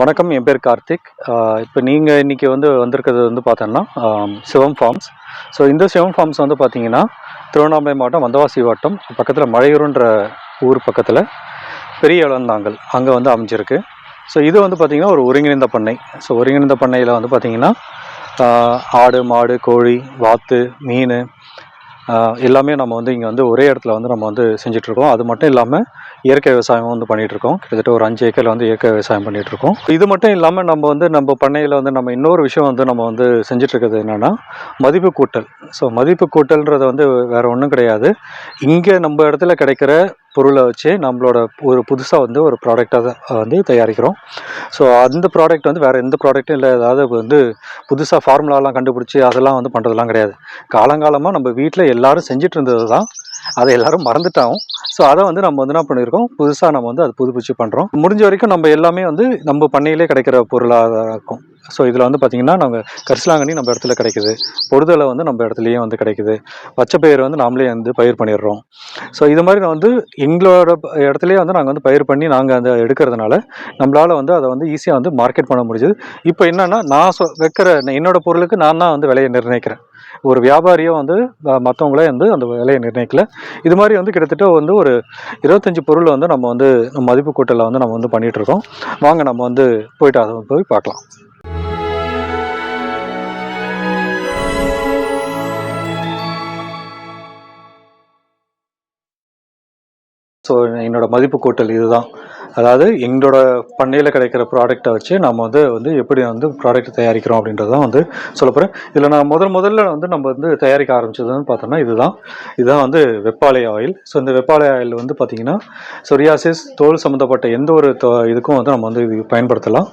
வணக்கம் என் பேர் கார்த்திக். இப்போ நீங்கள் இன்றைக்கி வந்து வந்திருக்கிறது வந்து பார்த்தோன்னா சிவம் ஃபார்ம்ஸ். ஸோ இந்த சிவம் ஃபார்ம்ஸ் வந்து பார்த்தீங்கன்னா திருவண்ணாமலை மாவட்டம் வந்தவாசி வட்டம் பக்கத்தில் மழையூருன்ற ஊர் பக்கத்தில் பெரிய இளந்தாங்கல் அங்கே வந்து அமைஞ்சிருக்கு. ஸோ இது வந்து பார்த்திங்கன்னா ஒரு ஒருங்கிணைந்த பண்ணை. ஸோ ஒருங்கிணைந்த பண்ணையில் வந்து பார்த்திங்கன்னா ஆடு மாடு கோழி வாத்து மீன் எல்லாமே நம்ம வந்து இங்கே வந்து ஒரே இடத்துல வந்து நம்ம வந்து செஞ்சிட்ருக்கோம். அது மட்டும் இல்லாமல் இயற்கை விவசாயம் வந்து பண்ணிகிட்ருக்கோம் இருக்கோம் கிட்டத்தட்ட ஒரு அஞ்சு ஏக்கரில் வந்து இயற்கை விவசாயம் பண்ணிகிட்ருக்கோம் இது மட்டும் இல்லாமல் நம்ம வந்து நம்ம பண்ணையில் வந்து நம்ம இன்னொரு விஷயம் வந்து நம்ம வந்து செஞ்சிட்ருக்கிறது என்னென்னா என்னன்னா மதிப்பு கூட்டல் ஸோ மதிப்பு கூட்டல்ன்றது வந்து வேறு ஒன்றும் கிடையாது. இங்கே நம்ம இடத்துல கிடைக்கிற பொருளை வச்சு நம்மளோட ஒரு புதுசாக வந்து ஒரு ப்ராடக்டாக வந்து தயாரிக்கிறோம். ஸோ அந்த ப்ராடக்ட் வந்து வேறு எந்த ப்ராடக்ட்டும் இல்லை. ஏதாவது வந்து புதுசாக ஃபார்முலாலாம் கண்டுபிடிச்சி அதெல்லாம் வந்து பண்ணுறதுலாம் கிடையாது. காலங்காலமாக நம்ம வீட்டில் எல்லாரும் செஞ்சுட்டு இருந்தது தான். அதை எல்லோரும் மறந்துட்டாங்க ஸோ அதை வந்து நம்ம வந்து என்ன பண்ணியிருக்கோம்? புதுசாக நம்ம வந்து அது புதுப்பிச்சு பண்ணுறோம் முடிஞ்ச வரைக்கும் நம்ம எல்லாமே வந்து நம்ம பண்ணையிலே கிடைக்கிற பொருளாக இருக்கும். ஸோ இதில் வந்து பார்த்திங்கன்னா நாங்கள் கரிசலாங்கண்ணி நம்ம இடத்துல கிடைக்குது. பொடுதலை வந்து நம்ம இடத்துலையே வந்து கிடைக்குது. பச்சை பயிர் வந்து நாமளே வந்து பயிர் பண்ணிடுறோம். ஸோ இது மாதிரி நான் வந்து எங்களோட இடத்துலையே வந்து நாங்கள் வந்து பயிர் பண்ணி நாங்கள் அந்த எடுக்கிறதுனால நம்மளால் வந்து அதை வந்து ஈஸியாக வந்து மார்க்கெட் பண்ண முடிஞ்சுது. இப்போ என்னென்னா நான் சொ வைக்கிற என்னோட பொருளுக்கு நான் தான் வந்து விலையை நிர்ணயிக்கிறேன். ஒரு வியாபாரியும் வந்து மற்றவங்களே வந்து அந்த விலையை நிர்ணயிக்கல. இது மாதிரி வந்து கிட்டத்தட்ட வந்து ஒரு இருபத்தஞ்சி பொருள் வந்து நம்ம வந்து நம்ம மதிப்பு கூட்டலில் வந்து நம்ம வந்து பண்ணிகிட்ருக்கோம் இருக்கோம். வாங்க நம்ம வந்து போயிட்டு அதை போய் பார்க்கலாம். ஸோ என்னோட மதிப்பு கூட்டல் இதுதான். அதாவது எங்களோட பண்ணையில் கிடைக்கிற ப்ராடக்ட்டை வச்சு நம்ம வந்து வந்து எப்படி வந்து ப்ராடக்ட் தயாரிக்கிறோம் அப்படின்றது தான் வந்து சொல்ல போகிறேன் இதில் நான் முதல் முதல்ல வந்து நம்ம வந்து தயாரிக்க ஆரம்பிச்சதுன்னு பார்த்தோம்னா இதுதான். இதுதான் வந்து வெப்பாலை ஆயில். ஸோ இந்த வெப்பாலை ஆயில் வந்து பார்த்திங்கன்னா சொரியாசிஸ் தோல் சம்மந்தப்பட்ட எந்த ஒரு தோ- இதுக்கும் வந்து நம்ம வந்து இது பயன்படுத்தலாம்.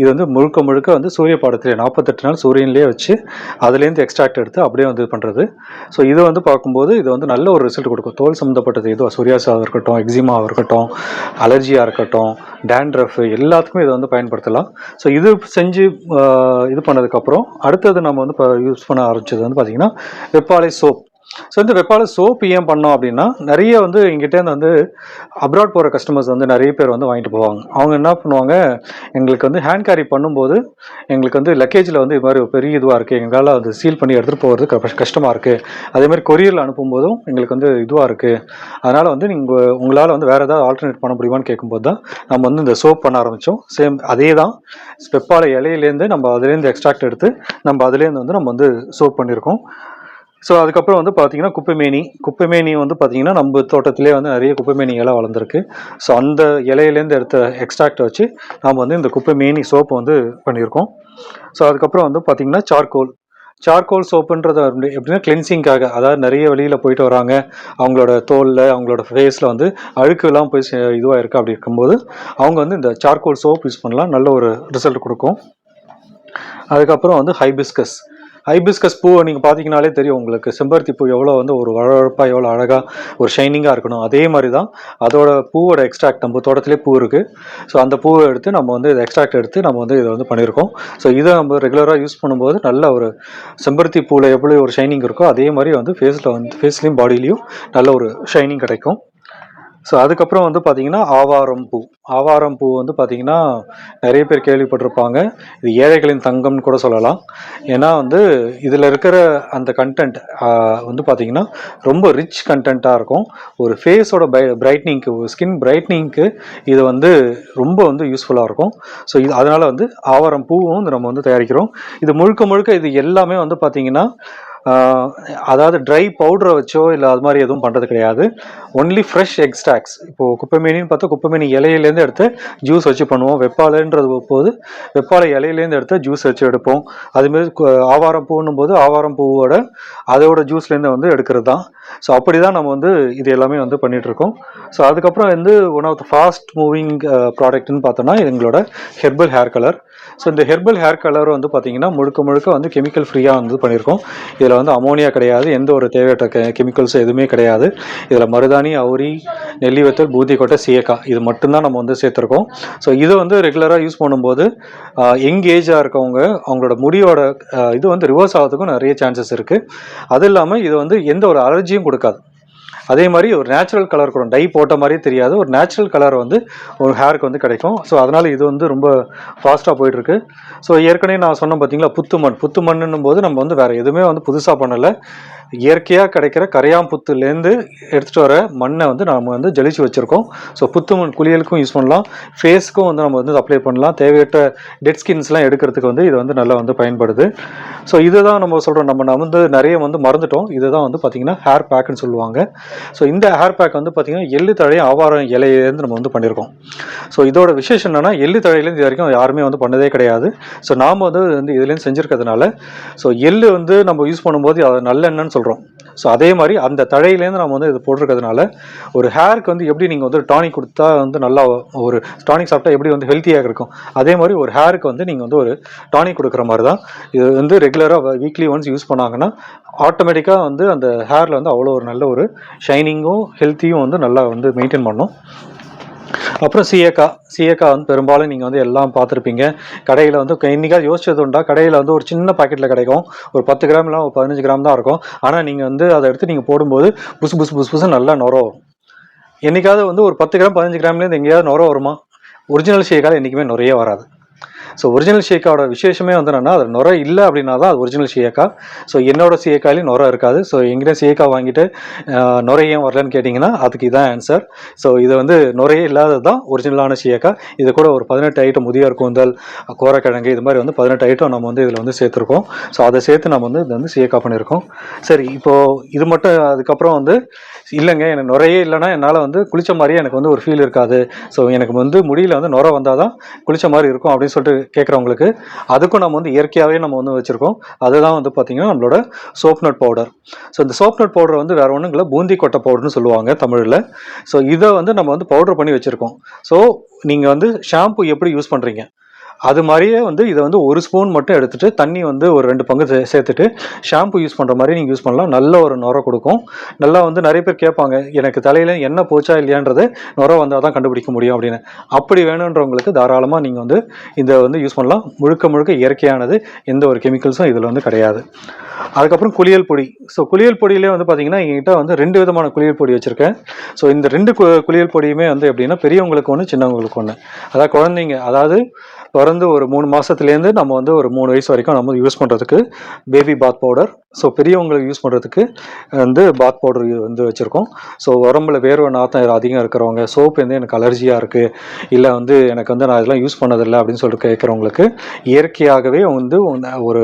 இது வந்து முழுக்க முழுக்க வந்து சூரிய பாடத்திலே நாற்பத்தெட்டு நாள் சூரியன்லேயே வச்சு அதுலேருந்து எக்ஸ்ட்ராக்ட் எடுத்து அப்படியே வந்து இது பண்ணுறது ஸோ இது வந்து பார்க்கும்போது இது வந்து நல்ல ஒரு ரிசல்ட் கொடுக்கும். தோல் சம்மந்தப்பட்டது எதுவும் சொரியாசாக இருக்கட்டும் எக்ஸிமாவாக இருக்கட்டும் அலர்ஜியாக இருக்கட்டும் டேண்ட்ரஃப் எல்லாத்துக்குமே இதை வந்து பயன்படுத்தலாம். ஸோ இது செஞ்சு இது பண்ணதுக்கப்புறம் அடுத்தது நம்ம வந்து இப்போ யூஸ் பண்ண ஆரம்பிச்சது வந்து பார்த்திங்கன்னா வெப்பாலை சோப் ஸோ இந்த வெப்பால சோப் ஏன் பண்ணோம் அப்படின்னா நிறைய வந்து எங்கிட்டேருந்து வந்து அப்ராட் போகிற கஸ்டமர்ஸ் வந்து நிறைய பேர் வந்து வாங்கிட்டு போவாங்க. அவங்க என்ன பண்ணுவாங்க எங்களுக்கு வந்து ஹேண்ட் கேரி பண்ணும்போது எங்களுக்கு வந்து லக்கேஜில் வந்து இது மாதிரி ஒரு பெரிய இதுவாக இருக்குது எங்களால் அது சீல் பண்ணி எடுத்துகிட்டு போகிறது கஷ்டமாக இருக்குது அதேமாதிரி கொரியரில் அனுப்பும்போதும் எங்களுக்கு வந்து இதுவாக இருக்குது அதனால் வந்து நீங்கள் உங்களால் வந்து வேறு ஏதாவது ஆல்டர்னேட் பண்ண முடியுமான்னு கேட்கும்போது தான் நம்ம வந்து இந்த சோப் பண்ண ஆரம்பித்தோம் சேம் அதே தான். வெப்பாலை இலையிலேருந்து நம்ம அதுலேருந்து எக்ஸ்ட்ராக்ட் எடுத்து நம்ம அதுலேருந்து வந்து நம்ம வந்து சோப் பண்ணியிருக்கோம். ஸோ அதுக்கப்புறம் வந்து பார்த்தீங்கன்னா குப்பைமேனி. குப்பைமேனி வந்து பார்த்தீங்கன்னா நம்ம தோட்டத்திலே வந்து நிறைய குப்பைமேனி இலை வளர்ந்துருக்கு. ஸோ அந்த இலையிலேருந்து எடுத்த எக்ஸ்ட்ராக்டை வச்சு நாம் வந்து இந்த குப்பைமேனி சோப்பு வந்து பண்ணியிருக்கோம். ஸோ அதுக்கப்புறம் வந்து பார்த்திங்கன்னா சார்கோல் சார்கோல் சோப்புன்றது எப்படின்னா கிளென்சிங்காக அதாவது நிறைய வெளியில் போயிட்டு வராங்க. அவங்களோட தோலில் அவங்களோட ஃபேஸில் வந்து அழுக்குலாம் போய் இதுவாக இருக்குது அப்படி இருக்கும்போது அவங்க வந்து இந்த சார்கோல் சோப் யூஸ் பண்ணலாம். நல்ல ஒரு ரிசல்ட் கொடுக்கும். அதுக்கப்புறம் வந்து ஹைபிஸ்கஸ் ஹைபிஸ்கஸ் பூவை நீங்கள் பார்த்தீங்கனாலே தெரியும் உங்களுக்கு. செம்பருத்தி பூ எவ்வளோ வந்து ஒரு வழவழப்பாக எவ்வளோ அழகாக ஒரு ஷைனிங்காக இருக்கணும். அதே மாதிரி தான் அதோட பூவோட எக்ஸ்ட்ராக்ட் நம்ம தோட்டத்திலே பூ இருக்குது ஸோ அந்த பூவை எடுத்து நம்ம வந்து இதை எக்ஸ்ட்ராக்ட் எடுத்து நம்ம வந்து இதை வந்து பண்ணியிருக்கோம். ஸோ இதை நம்ம ரெகுலராக யூஸ் பண்ணும்போது நல்ல ஒரு செம்பருத்தி பூவில் எப்படி ஒரு ஷைனிங் இருக்கோ அதே மாதிரி வந்து ஃபேஸில் வந்து ஃபேஸ்லேயும் பாடியிலையும் நல்ல ஒரு ஷைனிங் கிடைக்கும். ஸோ அதுக்கப்புறம் வந்து பார்த்தீங்கன்னா ஆவாரம் பூ. ஆவாரம் பூ வந்து பார்த்தீங்கன்னா நிறைய பேர் கேள்விப்பட்டிருப்பாங்க. இது ஏழைகளின் தங்கம்னு கூட சொல்லலாம். ஏன்னா வந்து இதில் இருக்கிற அந்த கண்டென்ட் வந்து பார்த்தீங்கன்னா ரொம்ப ரிச் கண்டென்ட்டாக இருக்கும். ஒரு ஃபேஸோட பை பிரைட்னிங்க்கு ஸ்கின் பிரைட்னிங்க்கு இது வந்து ரொம்ப வந்து யூஸ்ஃபுல்லாக இருக்கும். ஸோ இது அதனால் வந்து ஆவாரம் பூவும் நம்ம வந்து தயாரிக்கிறோம். இது முழுக்க முழுக்க இது எல்லாமே வந்து பார்த்தீங்கன்னா அதாவது ட்ரை பவுடரை வச்சோ இல்லை அது மாதிரி எதுவும் பண்ணுறது கிடையாது. ஒன்லி ஃப்ரெஷ் எக்ஸ்டாக்ஸ் இப்போது குப்பைமேனின்னு பார்த்தா குப்பைமேனி இலையிலேருந்து எடுத்து ஜூஸ் வச்சு பண்ணுவோம். வெப்பாலைன்றது போது வெப்பாலை இலையிலேருந்து எடுத்து ஜூஸ் வச்சு எடுப்போம். அதுமாரி ஆவாரம் பூன்னும் போது ஆவாரம் பூவோட அதோட ஜூஸ்லேருந்து வந்து எடுக்கிறது தான். ஸோ அப்படி தான் நம்ம வந்து இது எல்லாமே வந்து பண்ணிகிட்ருக்கோம் இருக்கோம் ஸோ அதுக்கப்புறம் வந்து one of the fast moving ப்ராடக்ட்னு பார்த்தோன்னா எங்களோட ஹெர்பல் ஹேர் கலர் ஸோ இந்த ஹெர்பல் ஹேர் கலர் வந்து பார்த்திங்கன்னா முழுக்க முழுக்க வந்து கெமிக்கல் ஃப்ரீயாக வந்து பண்ணியிருக்கோம். இதில் வந்து அமோனியா கிடையாது எந்த ஒரு தேவையற்ற கெ கெமிக்கல்ஸ் எதுவுமே கிடையாது. இதில் மருதாணி அவுரி நெல்லி வத்தல் பூந்திக்கொட்டை சீயக்காய் இது மட்டும்தான் நம்ம வந்து சேர்த்துருக்கோம். ஸோ இதை வந்து ரெகுலராக யூஸ் பண்ணும்போது யங் ஏஜாக இருக்கவங்க அவங்களோட முடியோட இது வந்து ரிவர்ஸ் ஆகிறதுக்கும் நிறைய சான்சஸ் இருக்குது அது இல்லாமல் இது வந்து எந்த ஒரு அலர்ஜியும் கொடுக்காது. அதே மாதிரி ஒரு நேச்சுரல் கலர் கூட டை போட்ட மாதிரியே தெரியாது. ஒரு நேச்சுரல் கலர் வந்து ஒரு ஹேருக்கு வந்து கிடைக்கும். ஸோ அதனால் இது வந்து ரொம்ப ஃபாஸ்ட்டாக போயிட்டுருக்கு. ஸோ ஏற்கனவே நான் சொன்னேன் பார்த்தீங்களா புத்து மண் புத்து மண்ணுன்னும் போது நம்ம வந்து வேறு எதுவுமே வந்து புதுசாக பண்ணலை. இயற்கையாக கிடைக்கிற கரையாம்புத்துலேருந்து எடுத்துகிட்டு வர மண்ணை வந்து நம்ம வந்து ஜலிச்சு வச்சுருக்கோம். ஸோ புத்து மண் குளியலுக்கும் யூஸ் பண்ணலாம். ஃபேஸ்க்கும் வந்து நம்ம வந்து அப்ளை பண்ணலாம். தேவையற்ற டெட் ஸ்கின்ஸ்லாம் எடுக்கிறதுக்கு வந்து இது வந்து நல்லா வந்து பயன்படுது. ஸோ இதுதான் நம்ம சொல்கிறோம் நம்ம நம்ம வந்து நிறைய வந்து மறந்துட்டோம். இதுதான் வந்து பார்த்திங்கன்னா ஹேர் பேக்குன்னு சொல்லுவாங்க. ஸோ இந்த ஹேர் பேக் வந்து பார்த்திங்கன்னா எள்ளு தழையும் ஆவாரம் இலையிலேருந்து நம்ம வந்து பண்ணியிருக்கோம். ஸோ இதோட விசேஷம் என்னென்னா எள்ளு தழையிலேருந்து இது வரைக்கும் யாருமே வந்து பண்ணதே கிடையாது. ஸோ நாம் வந்து வந்து இதுலேருந்து செஞ்சுருக்கிறதுனால ஸோ எள்ளு வந்து நம்ம யூஸ் பண்ணும்போது அது நல்லெண்ணெய்னு சொல்கிறோம் ஸோ அதே மாதிரி அந்த தழையிலேருந்து நம்ம வந்து இது போட்டிருக்கிறதுனால ஒரு ஹேருக்கு வந்து எப்படி நீங்கள் வந்து டானிக் கொடுத்தா வந்து நல்லா ஒரு டானிக் சாப்பிட்டா எப்படி வந்து ஹெல்த்தியாக இருக்கும்? அதே மாதிரி ஒரு ஹேருக்கு வந்து நீங்கள் வந்து ஒரு டானிக் கொடுக்குற மாதிரி தான் இது வந்து ரெகுலராக வீக்லி ஒன்ஸ் யூஸ் பண்ணாங்கன்னா ஆட்டோமேட்டிக்காக வந்து அந்த ஹேரில் வந்து அவ்வளோ ஒரு நல்ல ஒரு ஷைனிங்கும் ஹெல்த்தியும் வந்து நல்லா வந்து மெயின்டைன் பண்ணும். அப்புறம் சீயக்கா. சீயக்கா வந்து பெரும்பாலும் நீங்கள் வந்து எல்லாம் பார்த்துருப்பீங்க. கடையில் வந்து இன்றைக்காவது யோசிச்சது உண்டா? கடையில் வந்து ஒரு சின்ன பாக்கெட்டில் கிடைக்கும். ஒரு பத்து கிராம் இல்லை ஒரு பதினஞ்சு கிராம் தான் இருக்கும். ஆனால் நீங்கள் வந்து அதை எடுத்து நீங்கள் போடும்போது புசு புசு புசு புசு நல்லா நுர வரும் என்றைக்காவது வந்து ஒரு பத்து கிராம் பதினஞ்சு கிராம்லேருந்து எங்கேயாவது நுர வருமா? ஒரிஜினல் சீயக்கால என்றைக்குமே நுரையே வராது. ஸோ ஒரிஜினல் ஷேக்காவோட விசேஷமே வந்து என்னன்னா அது நுரை இல்லை அப்படின்னா தான் அது ஒரிஜினல் ஷேக்கா ஸோ என்னோட சீயக்காலையும் நுரை இருக்காது. ஸோ எங்கிட்ட சீயக்கா வாங்கிட்டு நுரை ஏன் வரலன்னு கேட்டிங்கன்னா அதுக்கு இதான் ஆன்சர் ஸோ இது வந்து நுரையே இல்லாதது தான் ஒரிஜினலான சியக்கா இது கூட ஒரு பதினெட்டு ஐட்டம் முதியோர் கூந்தல் கோரக்கிழங்கு இது மாதிரி வந்து பதினெட்டு ஐட்டம் நம்ம வந்து இதில் வந்து சேர்த்துருக்கோம். ஸோ அதை சேர்த்து நம்ம வந்து இதை வந்து சீயக்கா பண்ணியிருக்கோம். சரி இப்போது இது மட்டும் அதுக்கப்புறம் வந்து இல்லைங்க எனக்கு நுரையே இல்லைன்னா என்னால் வந்து குளிச்ச மாதிரியே எனக்கு வந்து ஒரு ஃபீல் இருக்காது. ஸோ எனக்கு வந்து முடியல வந்து நுரை வந்தால் தான் குளிச்ச மாதிரி இருக்கும் அப்படின்னு சொல்லிட்டு கேட்குறவங்களுக்கு அதுக்கும் நம்ம வந்து இயற்கையாகவே நம்ம வந்து வச்சுருக்கோம். அதுதான் வந்து பார்த்திங்கன்னா நம்மளோட சோப் நட் பவுடர் ஸோ இந்த சோப் நட் பவுடர் வந்து வேறு ஒன்றும் இல்லை பூந்தி கொட்டை பவுடர்னு சொல்லுவாங்க தமிழில். ஸோ இதை வந்து நம்ம வந்து பவுடர் பண்ணி வச்சுருக்கோம். ஸோ நீங்கள் வந்து ஷாம்பு எப்படி யூஸ் பண்ணுறீங்க அது மாதிரியே வந்து இதை வந்து ஒரு ஸ்பூன் மட்டும் எடுத்துட்டு தண்ணி வந்து ஒரு ரெண்டு பங்கு சே- சேர்த்துட்டு ஷாம்பு யூஸ் பண்ணுற மாதிரி நீங்கள் யூஸ் பண்ணலாம். நல்ல ஒரு நுர கொடுக்கும். நல்லா வந்து நிறைய பேர் கேட்பாங்க எனக்கு தலையில் என்ன போச்சா இல்லையான்றது நுர வந்தால் தான் கண்டுபிடிக்க முடியும் அப்படின்னு. அப்படி வேணுன்றவங்களுக்கு தாராளமாக நீங்கள் வந்து இதை வந்து யூஸ் பண்ணலாம். முழுக்க முழுக்க இயற்கையானது எந்த ஒரு கெமிக்கல்ஸும் இதில் வந்து கிடையாது. அதுக்கப்புறம் குளியல் பொடி. ஸோ குளியல் பொடியிலே வந்து பார்த்தீங்கன்னா எங்ககிட்ட வந்து ரெண்டு விதமான குளியல் பொடி வச்சுருக்கேன். ஸோ இந்த ரெண்டு கு- குளியல் பொடியுமே வந்து எப்படின்னா பெரியவங்களுக்கு ஒன்று சின்னவங்களுக்கு ஒன்று அதாவது குழந்தைங்க அதாவது பிறந்து ஒரு மூணு மாதத்துலேருந்து நம்ம வந்து ஒரு மூணு வயசு வரைக்கும் நம்ம யூஸ் பண்ணுறதுக்கு பேபி பாத் பவுடர் ஸோ பெரியவங்களுக்கு யூஸ் பண்ணுறதுக்கு வந்து பாத் பவுடர் வந்து வச்சுருக்கோம். ஸோ உடம்புல வேர்வை நாத்தம் அதிகம் இருக்கிறவங்க சோப் வந்து எனக்கு அலர்ஜியாக இருக்குது இல்லை வந்து எனக்கு வந்து நான் இதெல்லாம் யூஸ் பண்ணதில்லை அப்படின்னு சொல்லிட்டு கேட்குறவங்களுக்கு இயற்கையாகவே வந்து ஒரு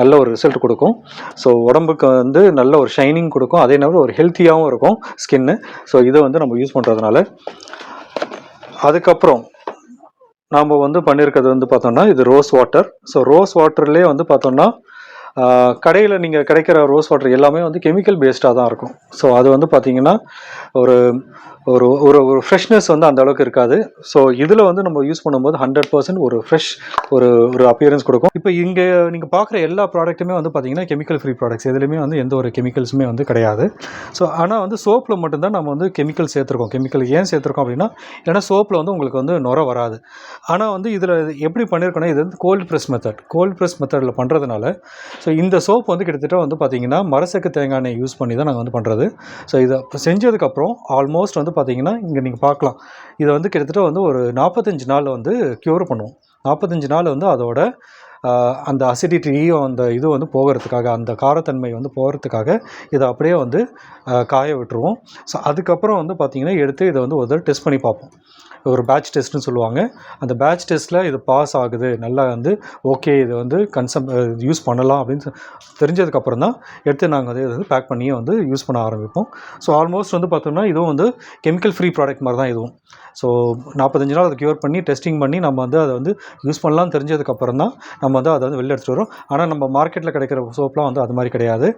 நல்ல ஒரு ரிசல்ட் கொடுக்கும். ஸோ உடம்புக்கு வந்து நல்ல ஒரு ஷைனிங் கொடுக்கும். அதே நேரம் ஒரு ஹெல்த்தியாகவும் இருக்கும் ஸ்கின்னு ஸோ இதை வந்து நம்ம யூஸ் பண்ணுறதுனால அதுக்கப்புறம் நாம் வந்து பண்ணியிருக்கிறது வந்து பார்த்தோம்னா இது ரோஸ் வாட்டர் ஸோ ரோஸ் வாட்டர்லேயே வந்து பார்த்தோம்னா கடையில் நீங்கள் கிடைக்கிற ரோஸ் வாட்டர் எல்லாமே வந்து கெமிக்கல் பேஸ்டாக தான் இருக்கும். ஸோ அது வந்து பார்த்தீங்கன்னா ஒரு ஒரு ஒரு ஒரு ஃப்ரெஷ்னஸ் வந்து அந்த அளவுக்கு இருக்காது. ஸோ இதில் வந்து நம்ம யூஸ் பண்ணும்போது ஹண்ட்ரட் பர்சன்ட் ஒரு ஃப்ரெஷ் ஒரு ஒரு அப்பியரன்ஸ் கொடுக்கும். இப்போ இங்கே நீங்கள் பார்க்குற எல்லா ப்ராடக்ட்டுமே வந்து பார்த்தீங்கன்னா கெமிக்கல் ஃப்ரீ ப்ராடக்ட்ஸ் எதுலையுமே வந்து எந்த ஒரு கெமிக்கல்ஸுமே வந்து கிடையாது. ஸோ ஆனால் வந்து சோப்பில் மட்டும்தான் நம்ம வந்து கெமிக்கல் சேர்த்துருக்கோம். கெமிக்கல் ஏன் சேர்த்துருக்கோம் அப்படின்னா ஏன்னா சோப்பில் வந்து உங்களுக்கு வந்து நுர வராது. ஆனால் வந்து இதில் எப்படி பண்ணியிருக்கோன்னா இது வந்து cold press method cold press மெத்தடில் பண்ணுறதுனால ஸோ இந்த சோப் வந்து கிட்டத்தட்ட வந்து பார்த்தீங்கன்னா மரசக்கு தேங்காய் எண்ணெய் யூஸ் பண்ணி தான் நாங்கள் வந்து பண்ணுறது ஸோ இதை செஞ்சதுக்கப்புறம் ஆல்மோஸ்ட் வந்து பார்த்தீங்கன்னா இங்கே நீங்கள் பார்க்கலாம். இதை வந்து கிட்டத்தட்ட வந்து ஒரு நாற்பத்தஞ்சு நாளில் வந்து க்யூர் பண்ணுவோம். நாற்பத்தஞ்சு நாள் வந்து அதோட அந்த அசிடிட்டியும் அந்த இது வந்து போகிறதுக்காக அந்த காரத்தன்மை வந்து போகிறதுக்காக இதை அப்படியே வந்து காய விட்டுருவோம். ஸோ அதுக்கப்புறம் வந்து பார்த்திங்கன்னா எடுத்து இதை வந்து ஒரு தடவை டெஸ்ட் பண்ணி பார்ப்போம் ஒரு பேட்ச் டெஸ்ட்னு சொல்லுவாங்க. அந்த பேட்ச் டெஸ்ட்டில் இது பாஸ் ஆகுது. நல்லா வந்து ஓகே இது வந்து கன்சம் யூஸ் பண்ணலாம் அப்படின்னு சொ- தெரிஞ்சதுக்கப்புறம் தான் எடுத்து நாங்கள் வந்து இதை வந்து பேக் பண்ணியே வந்து யூஸ் பண்ண ஆரம்பிப்போம். ஸோ ஆல்மோஸ்ட் வந்து பார்த்தோம்னா இதுவும் வந்து கெமிக்கல் ஃப்ரீ ப்ராடக்ட் மாதிரி தான் இதுவும். ஸோ நாற்பத்தஞ்சு நாள் அதை க்யூர் பண்ணி டெஸ்டிங் பண்ணி நம்ம வந்து அதை வந்து யூஸ் பண்ணலாம்னு தெரிஞ்சதுக்கப்புறம் தான் நம்ம வந்து அதை வந்து வெளில எடுத்துகிட்டு வரும் ஆனால் நம்ம மார்க்கெட்டில் கிடைக்கிற சோப்லாம் வந்து அது மாதிரி கிடையாது.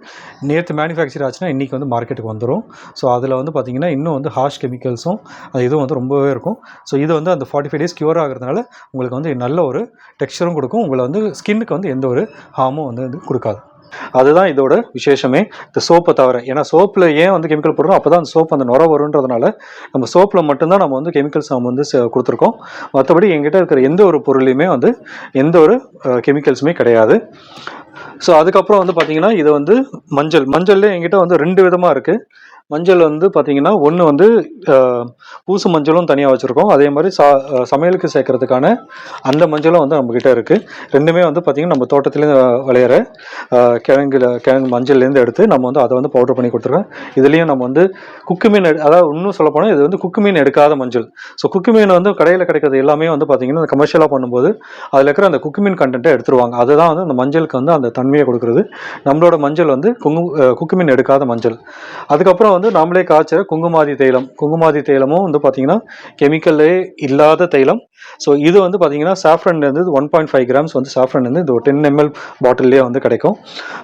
நேற்று மேனுஃபேக்சர் ஆச்சுன்னா இன்றைக்கி வந்து மார்க்கெட்டுக்கு வந்துடும் ஸோ அதில் வந்து பார்த்திங்கன்னா இன்னும் வந்து ஹார்ஷ் கெமிக்கல்ஸும் அது இதுவும் வந்து ரொம்பவே இருக்கும். ஸோ இது வந்து அந்த ஃபார்ட்டி ஃபைவ் டேஸ் க்யூர் ஆகிறதுனால உங்களுக்கு வந்து நல்ல ஒரு டெக்ஸ்சரும் கொடுக்கும். உங்களை வந்து ஸ்கின்னுக்கு வந்து எந்த ஒரு ஹார்மும் வந்து கொடுக்காது. அதுதான் இதோட விசேஷமே. இந்த சோப்பை தவிர ஏன்னா சோப்பில் ஏன் வந்து கெமிக்கல் போடுறோம் அப்போ தான் அந்த சோப் அந்த நுர வருன்றதுனால நம்ம சோப்பில் மட்டும்தான் நம்ம வந்து கெமிக்கல்ஸ் நம்ம வந்து கொடுத்துருக்கோம். மற்றபடி எங்கிட்ட இருக்கிற எந்த ஒரு பொருளையுமே வந்து எந்த ஒரு கெமிக்கல்ஸுமே கிடையாது. ஸோ அதுக்கப்புறம் வந்து பார்த்தீங்கன்னா இது வந்து மஞ்சள். மஞ்சள்லேயே எங்கிட்ட வந்து ரெண்டு விதமாக இருக்குது மஞ்சள் வந்து பார்த்தீங்கன்னா ஒன்று வந்து பூசு மஞ்சளும் தனியாக வச்சுருக்கோம். அதே மாதிரி சா சமையலுக்கு சேர்க்கறதுக்கான அந்த மஞ்சளும் வந்து நம்மக்கிட்ட இருக்குது ரெண்டுமே வந்து பார்த்திங்கன்னா நம்ம தோட்டத்துலேருந்து விளையிற கிழங்கில் கிழங்குல கிழங்கு மஞ்சள்லேருந்து எடுத்து நம்ம வந்து அதை வந்து பவுடர் பண்ணி கொடுத்துருக்கோம். இதுலேயும் நம்ம வந்து குக்கு மீன் எடு- அதாவது இன்னும் சொல்ல போனால் இது வந்து குக்கு மீன் எடுக்காத மஞ்சள். ஸோ குக்கு மீன் வந்து கடையில் கிடைக்கிறது எல்லாமே வந்து பார்த்திங்கன்னா கமர்ஷியலாக பண்ணும்போது அதில் இருக்கிற அந்த குக்கு மீன் கண்டென்ட்டை எடுத்துருவாங்க. அதுதான் வந்து அந்த மஞ்சளுக்கு வந்து அந்த தன்மையை கொடுக்குறது. நம்மளோட மஞ்சள் வந்து குங்கு குக்கு மீன் எடுக்காத மஞ்சள். அதுக்கப்புறம் வந்து நாமளே காய்ச்சற குங்குமாதி தைலம் குங்குமாதி தைலமும் வந்து பார்த்தீங்கன்னா கெமிக்கல்லே இல்லாத தைலம் ஸோ இது வந்து பார்த்தீங்கன்னா சாஃப்ரன்லேருந்து ஒன் பாயிண்ட் ஃபைவ் கிராம்ஸ் வந்து சாஃப்ரன்லேருந்து இந்த ஒரு டென் எம்எல் பாட்டில்லே வந்து கிடைக்கும்.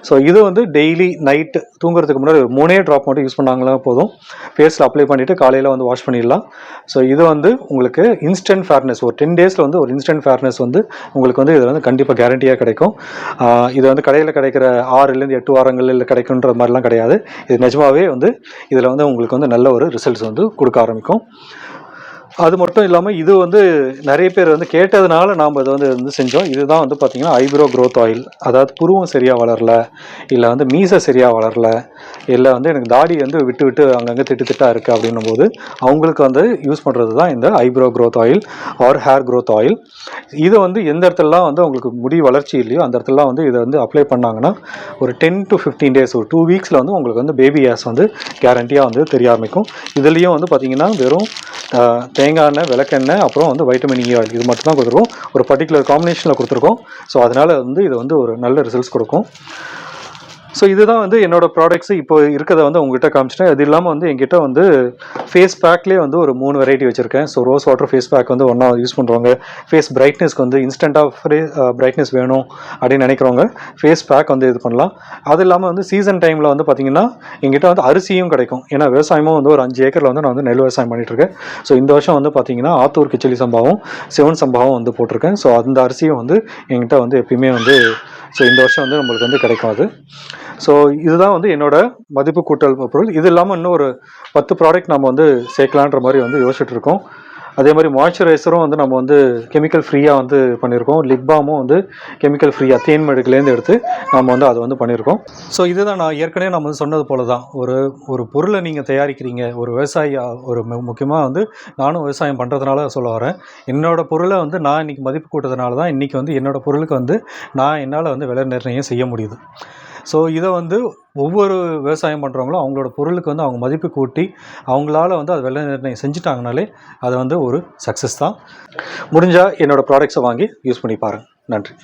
ஸோ இது வந்து டெய்லி நைட்டு தூங்குறதுக்கு முன்னாடி ஒரு மூணே ட்ராப் மட்டும் யூஸ் பண்ணாங்களா போதும். ஃபேஸில் அப்ளை பண்ணிவிட்டு காலையில் வந்து வாஷ் பண்ணிடலாம். ஸோ இது வந்து உங்களுக்கு இன்ஸ்டன்ட் ஃபேர்னஸ் ஒரு டென் டேஸில் வந்து ஒரு இன்ஸ்டன்ட் ஃபேர்னஸ் வந்து உங்களுக்கு வந்து இதில் வந்து கண்டிப்பாக கேரண்டியாக கிடைக்கும். இது வந்து கடையில் கிடைக்கிற ஆறுலேருந்து எட்டு வாரங்களில் கிடைக்குன்ற மாதிரிலாம் கிடையாது. இது நிஜமாகவே வந்து இதில் வந்து உங்களுக்கு வந்து நல்ல ஒரு ரிசல்ட்ஸ் வந்து கொடுக்க ஆரம்பிக்கும். அது மட்டும் இல்லாமல் இது வந்து நிறைய பேர் வந்து கேட்டதுனால நாம் இதை வந்து வந்து செஞ்சோம். இதுதான் வந்து பார்த்திங்கன்னா ஐப்ரோ க்ரோத் ஆயில் அதாவது புருவம் சரியாக வளரல இல்லை வந்து மீசை சரியாக வளரல இல்லை வந்து எனக்கு தாடி வந்து விட்டு விட்டு அங்கங்கே திட்டு திட்டாக இருக்குது அப்படின்னும் போது அவங்களுக்கு வந்து யூஸ் பண்ணுறது தான் இந்த eyebrow growth oil or hair growth oil இது வந்து எந்த இடத்துலலாம் வந்து உங்களுக்கு முடி வளர்ச்சி இல்லையோ அந்த இடத்துலலாம் வந்து இதை வந்து அப்ளை பண்ணாங்கன்னா ஒரு டென் டு ஃபிஃப்டீன் டேஸ் ஒரு டூ வீக்ஸில் வந்து உங்களுக்கு வந்து பேபி ஹேர்ஸ் வந்து கேரண்டியாக வந்து தெரிய ஆரம்பிக்கும். இதுலேயும் வந்து பார்த்திங்கன்னா வெறும் ஆஹ், தேங்காய் எண்ணெய் விளக்கெண்ணெய் அப்புறம் வந்து வைட்டமின் இ ஆயில் இது மட்டும் தான் கொடுத்துருக்கோம். ஒரு பர்டிகுலர் காம்பினேஷனில் கொடுத்துருக்கோம். ஸோ அதனால் வந்து இது வந்து ஒரு நல்ல ரிசல்ட்ஸ் கொடுக்கும். ஸோ இதுதான் வந்து என்னோட ப்ராடக்ட்ஸ் இப்போ இருக்கிறத வந்து உங்ககிட்ட காமிச்சிட்டேன். அது இல்லாமல் வந்து எங்கிட்ட வந்து ஃபேஸ் பேக்லேயே வந்து ஒரு மூணு வெரைட்டி வச்சுருக்கேன். So rose water face pack வந்து ஒன்றா யூஸ் பண்ணுறவங்க ஃபேஸ் பிரைட்னஸ்க்கு வந்து இன்ஸ்டண்ட்டாக ஃப்ரே பிரைட்னஸ் வேணும் அப்படின்னு நினைக்கிறவங்க ஃபேஸ் பேக் வந்து இது பண்ணலாம். அது இல்லாமல் வந்து சீசன் டைமில் வந்து பார்த்திங்கன்னா எங்கிட்ட வந்து அரிசியும் கிடைக்கும். ஏன்னா விவசாயமும் வந்து ஒரு அஞ்சு ஏக்கரில் வந்து நான் வந்து நெல் விவசாயம் பண்ணிட்டு இருக்கேன் ஸோ இந்த வருஷம் வந்து பார்த்திங்கன்னா ஆத்தூர் கிச்சலி சம்பாவும் சிவன் சம்பாவும் வந்து போட்டிருக்கேன். ஸோ அந்த அரிசியும் வந்து எங்கிட்ட வந்து எப்பயுமே வந்து ஸோ இந்த வருஷம் வந்து நம்மளுக்கு வந்து கிடைக்கும் அது. ஸோ இதுதான் வந்து என்னோட மதிப்பு கூட்டல் பொருள். இது இல்லாமல் இன்னும் ஒரு பத்து ப்ராடக்ட் நம்ம வந்து சேர்க்கலான்ற மாதிரி வந்து யோசிச்சுட்டு இருக்கோம். அதே மாதிரி மாய்ஸ்சரைசரும் வந்து நம்ம வந்து கெமிக்கல் ஃப்ரீயாக வந்து பண்ணியிருக்கோம் லிப் பாமும் வந்து கெமிக்கல் ஃப்ரீயாக தேன் மெடுக்குலேருந்து எடுத்து நம்ம வந்து அதை வந்து பண்ணியிருக்கோம் ஸோ இதுதான் நான் ஏற்கனவே நம்ம வந்து சொன்னது போல தான் ஒரு ஒரு பொருளை நீங்கள் தயாரிக்கிறீங்க ஒரு விவசாயி ஒரு முக்கியமாக வந்து நானும் விவசாயம் பண்ணுறதுனால சொல்ல வரேன். என்னோட பொருளை வந்து நான் இன்றைக்கி மதிப்பு கூட்டதுனால தான் இன்றைக்கி வந்து என்னோடய பொருளுக்கு வந்து நான் என்னால் வந்து விலை நிர்ணயம் செய்ய முடியுது. ஸோ இதை வந்து ஒவ்வொரு விவசாயம் பண்ணுறவங்களும் அவங்களோட பொருளுக்கு வந்து அவங்க மதிப்பு கூட்டி அவங்களால வந்து அது விலை நிர்ணயம் செஞ்சுட்டாங்கனாலே அது வந்து ஒரு சக்ஸஸ் தான். முடிஞ்சால் என்னோடய ப்ராடக்ட்ஸை வாங்கி யூஸ் பண்ணி பாருங்கள் நன்றி.